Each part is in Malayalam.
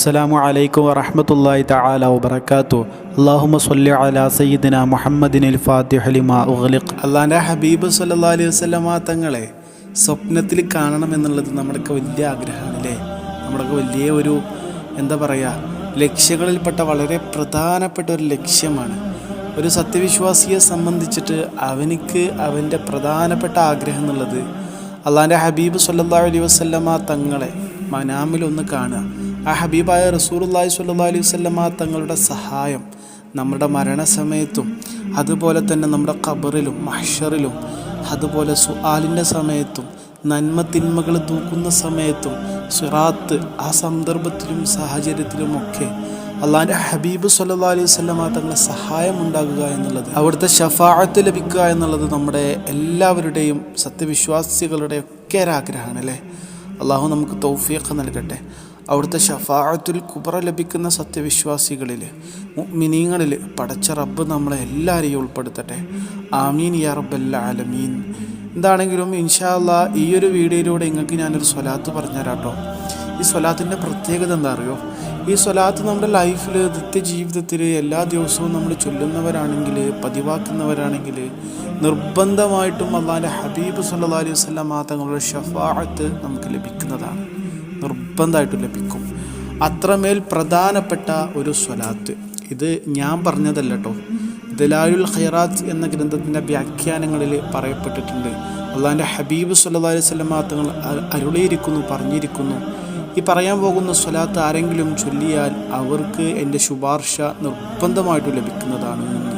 അസ്സലാമു അലൈക്കും വറഹ്മത്തുള്ളാഹി തആല വബറകാതു അല്ലാഹുമ്മ സ്വല്ലി അലാ സയ്യിദിന മുഹമ്മദിനിൽ ഫാത്തിഹ ലിമാ ഉഗ്ലിഖ്. അള്ളാന്റെ ഹബീബ് സല്ലാ അലൈഹി വസ്ലമാ തങ്ങളെ സ്വപ്നത്തിൽ കാണണം എന്നുള്ളത് നമ്മുടെയൊക്കെ വലിയ ആഗ്രഹമാണ് അല്ലേ? നമ്മുടെയൊക്കെ വലിയ ഒരു എന്താ പറയുക ലക്ഷ്യങ്ങളിൽപ്പെട്ട വളരെ പ്രധാനപ്പെട്ട ഒരു ലക്ഷ്യമാണ്. ഒരു സത്യവിശ്വാസിയെ സംബന്ധിച്ചിട്ട് അവനിക്ക് അവന്റെ പ്രധാനപ്പെട്ട ആഗ്രഹം എന്നുള്ളത് അള്ളാന്റെ ഹബീബ് സല്ലാ അലൈഹി വസ്ലമ തങ്ങളെ മനാമിലൊന്ന് കാണുക. ആ ഹബീബായ റസൂറുല്ലാഹി സ്വല്ലാ അലൈഹി വസ്ലമ തങ്ങളുടെ സഹായം നമ്മുടെ മരണസമയത്തും അതുപോലെ തന്നെ നമ്മുടെ ഖബറിലും മഹ്ഷറിലും അതുപോലെ സുആലിന്റെ സമയത്തും നന്മ തിന്മകൾ തൂക്കുന്ന സമയത്തും സിറാത്ത് ആ സന്ദർഭത്തിലും സാഹചര്യത്തിലുമൊക്കെ അള്ളാഹിന്റെ ഹബീബ് സല്ലാ അലൈഹി വസ്ലമ തങ്ങളുടെ സഹായം ഉണ്ടാകുക എന്നുള്ളത് അവിടുത്തെ ഷഫാഅത്ത് ലഭിക്കുക എന്നുള്ളത് നമ്മുടെ എല്ലാവരുടെയും സത്യവിശ്വാസികളുടെ ഒക്കെ ഒരാഗ്രഹമാണ് അല്ലേ? അള്ളാഹു നമുക്ക് തൗഫീഖ് നൽകട്ടെ. അവിടുത്തെ ഷഫാഅത്തുൽ കുബറ ലഭിക്കുന്ന സത്യവിശ്വാസികളിൽ മിനിങ്ങളിൽ പടച്ച റബ്ബ് നമ്മളെ എല്ലാവരെയും ഉൾപ്പെടുത്തട്ടെ. ആമീൻ യാ റബ്ബല്ല ആലമീൻ. എന്താണെങ്കിലും ഇൻഷാല്ല ഈ ഒരു വീഡിയോയിലൂടെ നിങ്ങൾക്ക് ഞാനൊരു സ്വലാത്ത് പറഞ്ഞുതരാട്ടോ. ഈ സ്വലാത്തിന്റെ പ്രത്യേകത എന്താ അറിയോ ഈ സ്വലാത്ത് നമ്മുടെ ലൈഫിൽ നിത്യ ജീവിതത്തിൽ എല്ലാ ദിവസവും നമ്മൾ ചൊല്ലുന്നവരാണെങ്കിൽ പതിവാക്കുന്നവരാണെങ്കിൽ നിർബന്ധമായിട്ടും അള്ളാന്റെ ഹബീബ് സല്ലാ അലൈഹി വസ്ലാം തങ്ങളുടെ ഷഫാഅത്ത് നമുക്ക് ലഭിക്കുന്നതാണ്. നിർബന്ധമായിട്ടും ലഭിക്കും. അത്രമേൽ പ്രധാനപ്പെട്ട ഒരു സ്വലാത്ത്. ഇത് ഞാൻ പറഞ്ഞതല്ല കേട്ടോ ദലാലുൽ ഖൈറാത്ത് എന്ന ഗ്രന്ഥത്തിന്റെ വ്യാഖ്യാനങ്ങളിൽ പറയപ്പെട്ടിട്ടുണ്ട്. അള്ളാഹിന്റെ ഹബീബ് സല്ലാ അലൈഹി സ്വലമ അരുളിയിരിക്കുന്നു പറഞ്ഞിരിക്കുന്നു. ഈ പറയാൻ പോകുന്ന സ്വലാത്ത് ആരെങ്കിലും ചൊല്ലിയാൽ അവർക്ക് എന്റെ ശുപാർശ നിർബന്ധമായിട്ട് ലഭിക്കുന്നതാണ് എന്ന്.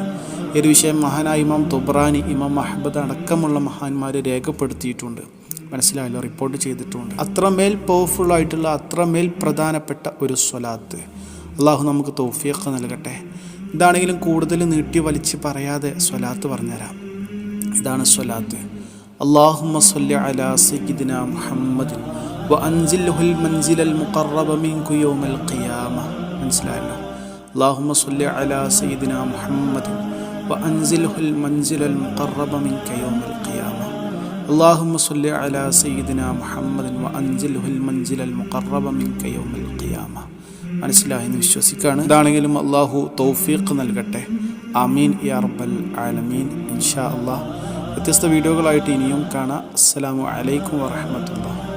ഈ ഒരു വിഷയം മഹാനായ ഇമാം തുബ്രാനി ഇമാം അഹമ്മദ് അടക്കമുള്ള മഹാന്മാരെ രേഖപ്പെടുത്തിയിട്ടുണ്ട്. മനസ്സിലായല്ലോ റിപ്പോർട്ട് ചെയ്തിട്ടുമുണ്ട് അത്രമേൽ പവർഫുൾ ആയിട്ടുള്ള അത്രമേൽ പ്രധാനപ്പെട്ട ഒരു സ്വലാത്ത്. അള്ളാഹു നമുക്ക് തോഫിയൊക്കെ നൽകട്ടെ. ഇതാണെങ്കിലും കൂടുതൽ നീട്ടി വലിച്ച് പറയാതെ സ്വലാത്ത് പറഞ്ഞുതരാം. ഇതാണ് സ്വലാത്ത്. അള്ളാഹുമ്മ സല്ലി അലാ സയ്യിദിന മുഹമ്മദിൻ മൻസിലൽ ഖിയാമ. മനസ്സിലായല്ലോ? അള്ളാഹുമ്മ സല്ലി അലാ സയ്യിദിന മുഹമ്മദിൻ വ അൻസിൽഹുൽ മൻസിലൽ മുഖറബ മിൻക യൗമൽ اللهم صل على سيدنا محمد وأنزله المنزل المقرب منك يوم القيامة മനസ്സിലായി എന്ന് വിശ്വസിക്കുകയാണ് ഇതാണെങ്കിലും അള്ളാഹു തൗഫീഖ് നൽകട്ടെ ആമീൻ യാ റബ്ബൽ ആലമീൻ ഇൻഷാ അള്ളാഹ് വ്യത്യസ്ത വീഡിയോകളായിട്ട് ഇനിയും കാണാം അസ്സലാമു അലൈക്കും വറഹമത്തുള്ള